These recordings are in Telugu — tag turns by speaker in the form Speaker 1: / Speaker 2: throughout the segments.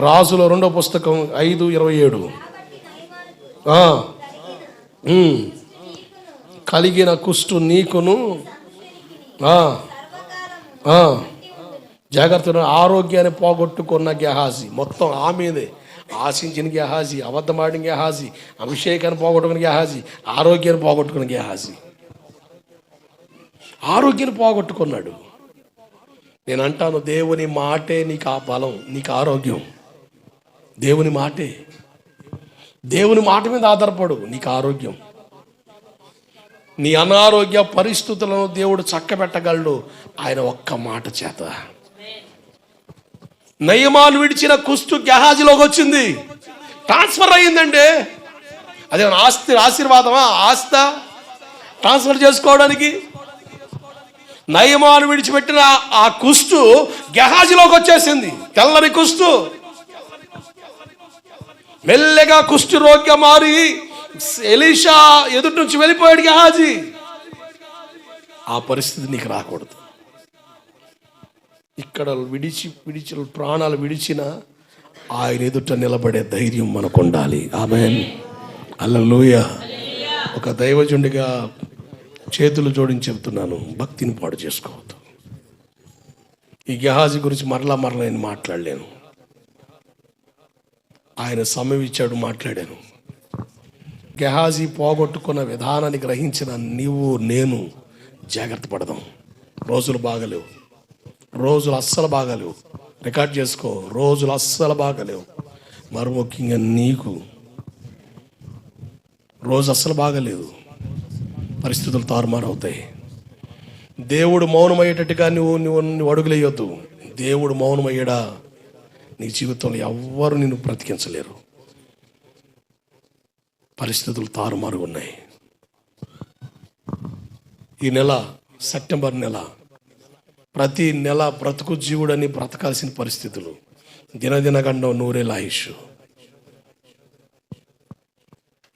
Speaker 1: రాజుల రెండో పుస్తకం ఐదు ఇరవై ఏడు. కలిగిన కుష్టు నీకును. జాగ్రత్తగా జాగ్రత్త ఆరోగ్యాన్ని పోగొట్టుకున్న గెహాజీ. మొత్తం ఆమెదే ఆశించిన గెహాజీ అబద్ధమాడిన గెహాజీ అభిషేకాన్ని పోగొట్టుకున్న గెహాజీ ఆరోగ్యాన్ని పోగొట్టుకున్న గెహాజీ. ఆరోగ్యాన్ని పోగొట్టుకున్నాడు. నేను అంటాను దేవుని మాటే నీకు ఆ బలం నీకు ఆరోగ్యం. దేవుని మాటే. దేవుని మాట మీద ఆధారపడు నీకు ఆరోగ్యం. నీ అనారోగ్య పరిస్థితులను దేవుడు చక్కబెట్టగలడు. ఆయన ఒక్క మాట చేత. నయమాలు విడిచిన కుస్తు గెహాజీలోకి వచ్చింది. ట్రాన్స్ఫర్ అయ్యిందండి. అదే ఆస్తి ఆశీర్వాదమా? ఆస్త. ట్రాన్స్ఫర్ చేసుకోవడానికి. నయమాను విడిచిపెట్టిన ఆ కుస్తు గెహాజీలోకి వచ్చేసింది. తెల్లని కుస్తు. మెల్లగా కుష్టి రోగ్య మారి ఎలీషా ఎదుటి నుంచి వెళ్ళిపోయాడు గెహాజీ. ఆ పరిస్థితి నీకు రాకూడదు. ఇక్కడ విడిచి విడిచి ప్రాణాలు విడిచిన ఆయన ఎదుట నిలబడే ధైర్యం మనకు ఉండాలి. ఆమె అల్లలోయ ఒక దైవజుండిగా చేతులు జోడించి చెబుతున్నాను భక్తిని పాడు చేసుకోవద్దు. ఈ గెహాజీ గురించి మరలా మరలా నేను మాట్లాడలేను. ఆయన సమయం ఇచ్చాడు మాట్లాడాను. గెహాజీ పోగొట్టుకున్న విధానాన్ని గ్రహించిన నీవు నేను జాగ్రత్త పడదాం. రోజులు బాగలేవు. రోజులు అస్సలు బాగలేవు. రికార్డ్ చేసుకో రోజులు అస్సలు బాగలేవు. మరి ముఖ్యంగా నీకు. రోజు అస్సలు బాగలేదు. పరిస్థితులు తారుమారవుతాయి. దేవుడు మౌనమయ్యేటట్టుగా నువ్వు నువ్వు నువ్వు అడుగులేయొద్దు దేవుడు మౌనమయ్యాడా? నీ జీవితంలో ఎవ్వరు నిన్ను బ్రతికించలేరు. పరిస్థితులు తారుమారు ఉన్నాయి. ఈ నెల సెప్టెంబర్ నెల ప్రతి నెల బ్రతుకు జీవుడని బ్రతకాల్సిన పరిస్థితులు. దినదినగండం నూరేళ్ళ ఆయుష్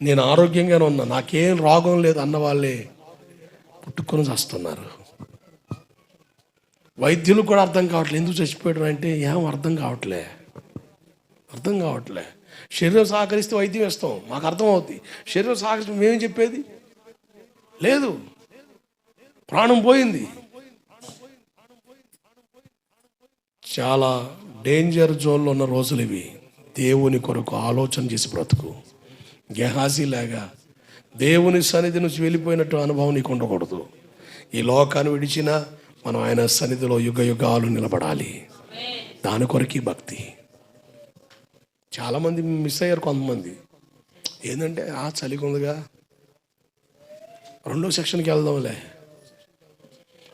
Speaker 1: నేను ఆరోగ్యంగానే ఉన్నా నాకేం రోగం లేదు అన్న వాళ్ళే పుట్టుకొని చేస్తున్నారు. వైద్యులు కూడా అర్థం కావట్లేదు ఎందుకు చచ్చిపోయాడు అంటే ఏం అర్థం కావట్లే. అర్థం కావట్లే. శరీరం సహకరిస్తే వైద్యం వేస్తాం. మాకు అర్థం అవుద్ది శరీరం సహకరిస్తే మేమేం చెప్పేది? లేదు. ప్రాణం పోయింది. చాలా డేంజర్ జోన్లో ఉన్న రోజులు ఇవి. దేవుని కొరకు ఆలోచన చేసి బ్రతుకు. గెహాజీలాగా దేవుని సన్నిధి నుంచి వెళ్ళిపోయినట్టు అనుభవం నీకు ఉండకూడదు. ఈ లోకాన్ని విడిచినా మనం ఆయన సన్నిధిలో యుగ యుగాలు నిలబడాలి. దాని కొరకి భక్తి. చాలామంది మిస్ అయ్యారు కొంతమంది. ఏంటంటే ఆ చలిగా ఉందిగా రెండో సెక్షన్కి వెళ్దాంలే.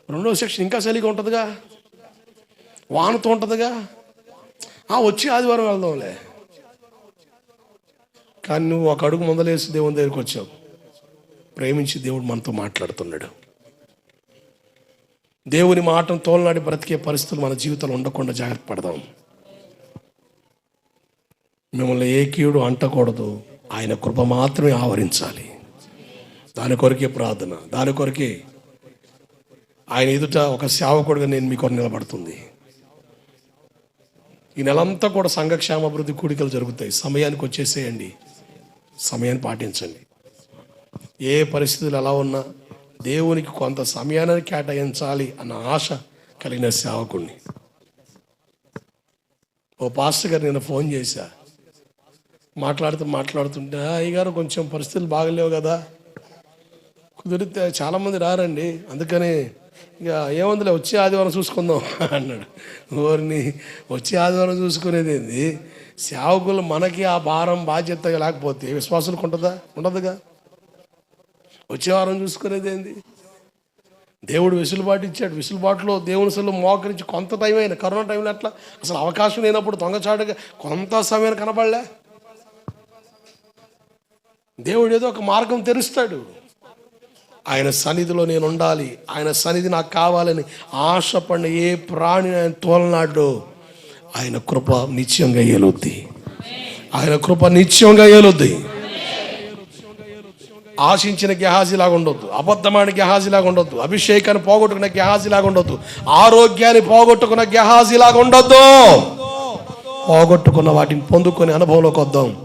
Speaker 1: రెండో సెక్షన్ ఇంకా చలిగా ఉంటుందిగా. వానతో ఉంటుందిగా. ఆ వచ్చి ఆదివారం వెళ్దాంలే. కానీ నువ్వు ఒక అడుగు ముందలేసి దేవుని దగ్గరికి వచ్చావు. ప్రేమించి దేవుడు మనతో మాట్లాడుతున్నాడు. దేవుని మాటను తోలనాడి బ్రతికే పరిస్థితులు మన జీవితంలో ఉండకుండా జాగ్రత్త పడదాం. మిమ్మల్ని ఏ కీడు అంటకూడదు. ఆయన కృప మాత్రమే ఆవరించాలి. దాని కొరకే ప్రార్థన దాని కొరకే ఆయన ఎదుట ఒక సేవకుడుగా నేను మీకు నిలబడుతుంది. ఈ నెలంతా కూడా సంఘక్షేమ అభివృద్ధి కూడికలు జరుగుతాయి. సమయానికి వచ్చేసేయండి. సమయాన్ని పాటించండి. ఏ పరిస్థితులు ఎలా ఉన్నా దేవునికి కొంత సమయాన్ని కేటాయించాలి అన్న ఆశ కలిగిన సేవకుణ్ణి. ఓ పాస్టర్ గారు నేను ఫోన్ చేశా. మాట్లాడుతూ మాట్లాడుతుంటే అయ్యగారు కొంచెం పరిస్థితులు బాగలేవు కదా. కుదిరితే చాలామంది రారండి. అందుకని ఇక ఏముందిలే వచ్చే ఆదివారం చూసుకుందాం అన్నాడు. ఓరిని వచ్చే ఆదివారం చూసుకునేది ఏంది? సేవకులు మనకి ఆ భారం బాధ్యత లేకపోతే విశ్వాసులకు ఉంటుందా? ఉండదుగా. వచ్చే వారం చూసుకునేది ఏంది? దేవుడు వెసులుబాటు ఇచ్చాడు. వెసులుబాటులో దేవుని అసలు మోకరించి కొంత టైం అయినా కరోనా టైంలో అట్లా అసలు అవకాశం లేనప్పుడు దొంగచాటుగా కొంత సమయం కనబడలే. దేవుడు ఏదో ఒక మార్గం తెరుస్తాడు. ఆయన సన్నిధిలో నేను ఉండాలి. ఆయన సన్నిధి నాకు కావాలని ఆశపడిన ఏ ప్రాణిని ఆయన తోలనాడు. ఆయన కృప నిత్యంగా ఏలుద్ది. ఆయన కృప నిత్యంగా ఏలుద్ది. ఆశించిన గెహాజీలాగా ఉండొద్దు. అబద్ధమైన గెహాజీలాగా ఉండొద్దు. అభిషేకాన్ని పోగొట్టుకున్న గెహాజీలాగా ఉండొద్దు. ఆరోగ్యాన్ని పోగొట్టుకున్న గెహాజీలాగా ఉండొద్దు. పోగొట్టుకున్న వాటిని పొందుకొని అనుభవంలోకి వద్దాం.